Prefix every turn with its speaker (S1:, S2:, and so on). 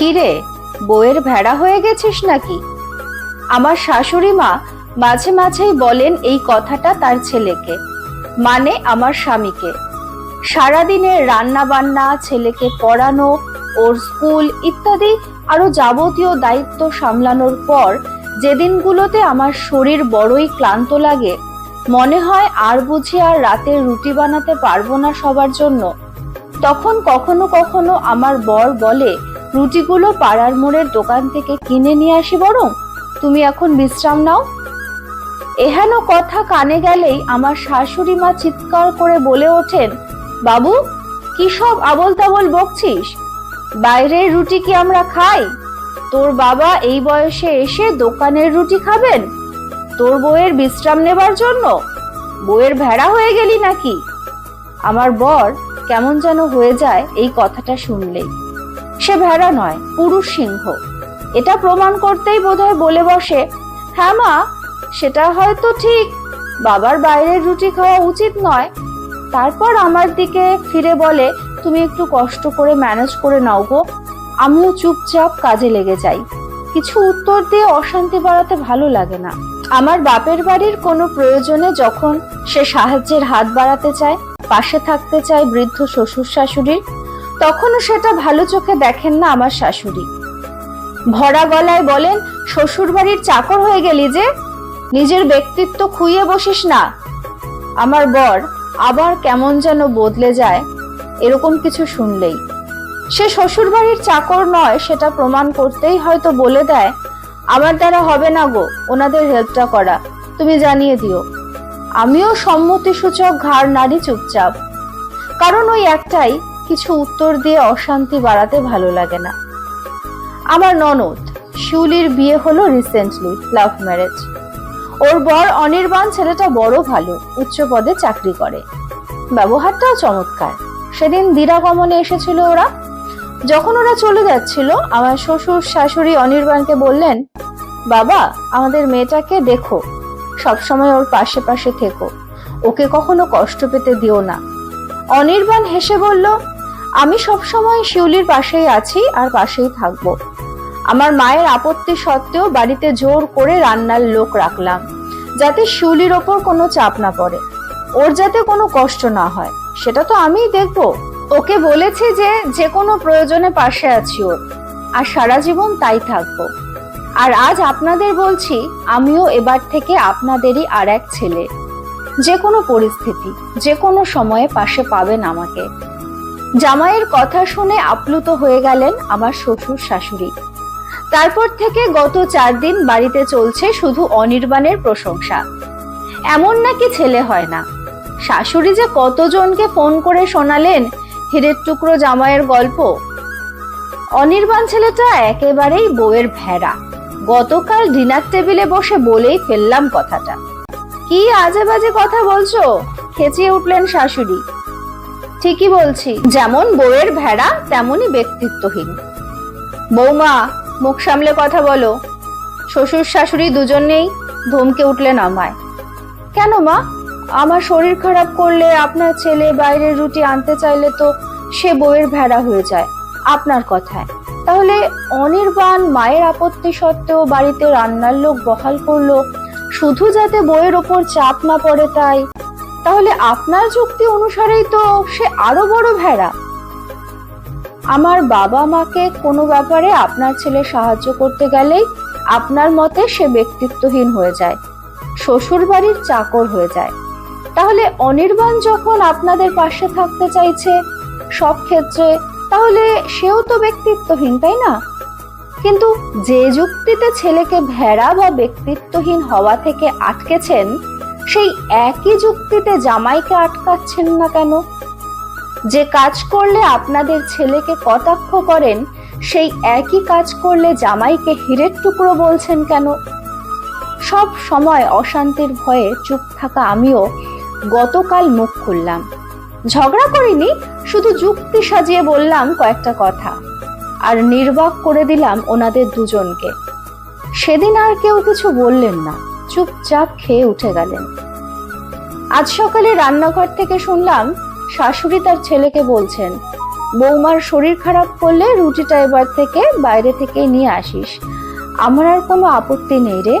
S1: কিরে, বউয়ের ভেড়া হয়ে গেছিস নাকি? আমার শাশুড়ি মা মাঝে মাঝেই বলেন এই কথাটা তার ছেলেকে মানে আমার স্বামীকে। সারাদিনের রান্না বান্না ছেলেকে পড়ানো, ওর স্কুল ইত্যাদি আরও যাবতীয় দায়িত্ব সামলানোর পর যে দিনগুলোতে আমার শরীর বড়ই ক্লান্ত লাগে, মনে হয় আর বুঝি আর রাতে রুটি বানাতে পারব না সবার জন্য। তখন কখনো কখনো আমার বর বলে রুটিগুলো পাড়ার মোড়ের দোকান থেকে কিনে নিয়ে আসি বরং? তুমি এখন বিশ্রাম নাও। এহেন কথা কানে গেলেই আমার শাশুড়ি মা চিৎকার করে বলে ওঠেন, বাবু, কি সব আবল তাবল বকছিস? বাইরের রুটি কি আমরা খাই? তোর বাবা এই বয়সে এসে দোকানের রুটি খাবেন? তোর বউয়ের বিশ্রাম নেবার জন্য? বউয়ের ভেড়া হয়ে গেলি নাকি? আমার বর কেমন যেন হয়ে যায় এই কথাটা শুনলেই। সে ভেড়া নয়, পুরুষ সিংহ। এটা প্রমাণ করতেই বোধহয় বলে বসে হ্যাঁ মা, সেটা হয়তো ঠিক। বাবার বাইরের রুটি খাওয়া উচিত নয়। তারপর আমার দিকে ফিরে বলে, তুমি একটু কষ্ট করে ম্যানেজ করে নাও গো। আমিও চুপচাপ কাজে লেগে যাই। কিছু উত্তর দিয়ে অশান্তি বাড়াতে ভালো লাগে না। আমার বাপের বাড়ির কোনো প্রয়োজনে যখন সে সাহায্যের হাত বাড়াতে চায়, পাশে থাকতে চায় বৃদ্ধ শ্বশুর শাশুড়ির তখনও সেটা ভালো চোখে দেখেন না আমার শাশুড়ি। ভরা গলায় বলেন শ্বশুর বাড়ির চাকর হয়ে গেলি যে, নিজের ব্যক্তিত্ব খুইয়ে বসিস না। আমার বর আবার কেমন যেন বদলে যায়, এরকম কিছু শুনলেই। সে শ্বশুর বাড়ির চাকর নয়, সেটা প্রমাণ করতেই হয়তো বলে দেয়, আমার দ্বারা হবে না গো, ওনাদের হেল্পটা করা, তুমি জানিয়ে দিও। আমিও সম্মতিসূচক ঘাড় নাড়ি চুপচাপ। কারণ ওই একটাই কিছু উত্তর দিয়ে অশান্তি বাড়াতে ভালো লাগে না। আমার ননদ, শিউলির বিয়ে হলো রিসেন্টলি লাভ ম্যারেজ ওর বর অনির্বাণ ছেলেটা বড় ভালো, উচ্চ পদে চাকরি করে। ব্যবহারটাও চমৎকার। সেদিন দিরাগমনে এসেছিল ওরা। যখন ওরা চলে যাচ্ছিল, আমার শ্বশুর শাশুড়ি অনির্বাণকে বললেন, বাবা, আমাদের মেয়েটাকে দেখো। সবসময় ওর পাশে পাশে থেকো। ওকে কখনো কষ্ট পেতে দিও না। অনির্বাণ হেসে বলল আমি সবসময় শিউলির পাশেই আছি আর পাশেই থাকব। আমার মায়ের আপত্তি সত্ত্বেও বাড়িতে জোর করে রান্নার লোক রাখলাম, যাতে শিউলির ওপর কোনো চাপ না পড়ে। ওর যাতে কোনো কষ্ট না হয়, সেটা তো আমিই দেখব। ওকে বলেছি যে যে কোনো প্রয়োজনে পাশে আছি ওর, আর সারা জীবন তাই থাকব। আর আজ আপনাদের বলছি, আমিও এবার থেকে আপনাদেরই আর এক ছেলে। যে কোনো পরিস্থিতি, যে কোনো সময়ে পাশে পাবেন আমাকে। জামাইয়ের কথা শুনে আপ্লুত হয়ে গেলেন আমার শ্বশুর শাশুড়ি। তারপর থেকে গত চার দিন বাড়িতে চলছে শুধু অনির্বাণের প্রশংসা। এমন নাকি ছেলে হয় না। শাশুড়ি যে কতজনকে ফোন করে শোনালেন হীরের টুকরো জামাইয়ের গল্প? অনির্বাণ ছেলেটা একেবারেই বউয়ের ভেড়া। গতকাল ডিনার টেবিলে বসে বলেই ফেললাম কথাটা। কি আজে বাজে কথা বলছো? খেচিয়ে উঠলেন শাশুড়ি। ঠিকই বলছি। যেমন বউয়ের ভেড়া, তেমনই ব্যক্তিত্বহীন। বৌমা মুখ সামলে কথা বলো। শ্বশুর শাশুড়ি দুজনেই ধমকে উঠলেন আমায়। কেন মা? আমার শরীর খারাপ করলে আপনার ছেলে বাইরের রুটি আনতে চাইলে তো সে বউয়ের ভেড়া হয়ে যায়। আপনার কথায়। তাহলে অনির্বাণ মায়ের আপত্তি সত্ত্বেও বাড়িতে রান্নার লোক বহাল করল। শুধু যাতে বইয়ের ওপর চাপ না পড়ে তাই তাহলে আপনার যুক্তি অনুসারেই তো সে আরও বড় ভেড়া। আমার বাবা মাকে কোনো ব্যাপারে আপনার ছেলে সাহায্য করতে গেলেই আপনার মতে সে ব্যক্তিত্বহীন হয়ে যায় শ্বশুর বাড়ির চাকর হয়ে যায়। তাহলে অনির্বাণ যখন আপনাদের পাশে থাকতে চাইছে সব ক্ষেত্রে, তাহলে সেও তো ব্যক্তিত্বহীন, তাই না? কিন্তু যে যুক্তিতে ছেলেকে ভেড়া বা ব্যক্তিত্বহীন হওয়া থেকে আটকেছেন সেই একই যুক্তিতে জামাইকে আটকাচ্ছেন না কেন? যে কাজ করলে আপনাদের ছেলেকে কটাক্ষ করেন, সেই একই কাজ করলে জামাইকে হীরের টুকরো বলছেন কেন? সব সময় অশান্তির ভয়ে চুপ থাকা আমিও গতকাল মুখ খুললাম। ঝগড়া করিনি, শুধু যুক্তি সাজিয়ে বললাম কয়েকটা কথা আর নির্বাক করে দিলাম ওনাদের দুজনকে। সেদিন আর কেউ কিছু বললেন না। চুপচাপ খেয়ে উঠে গেলেন। আজ সকালে রান্নাঘর থেকে শুনলাম শাশুড়ি তার ছেলেকে বলছেন, বৌমার শরীর খারাপ করলে রুটিটা এবার থেকে বাইরে থেকে নিয়ে আসিস। আমার আর কোনো আপত্তি নেই রে।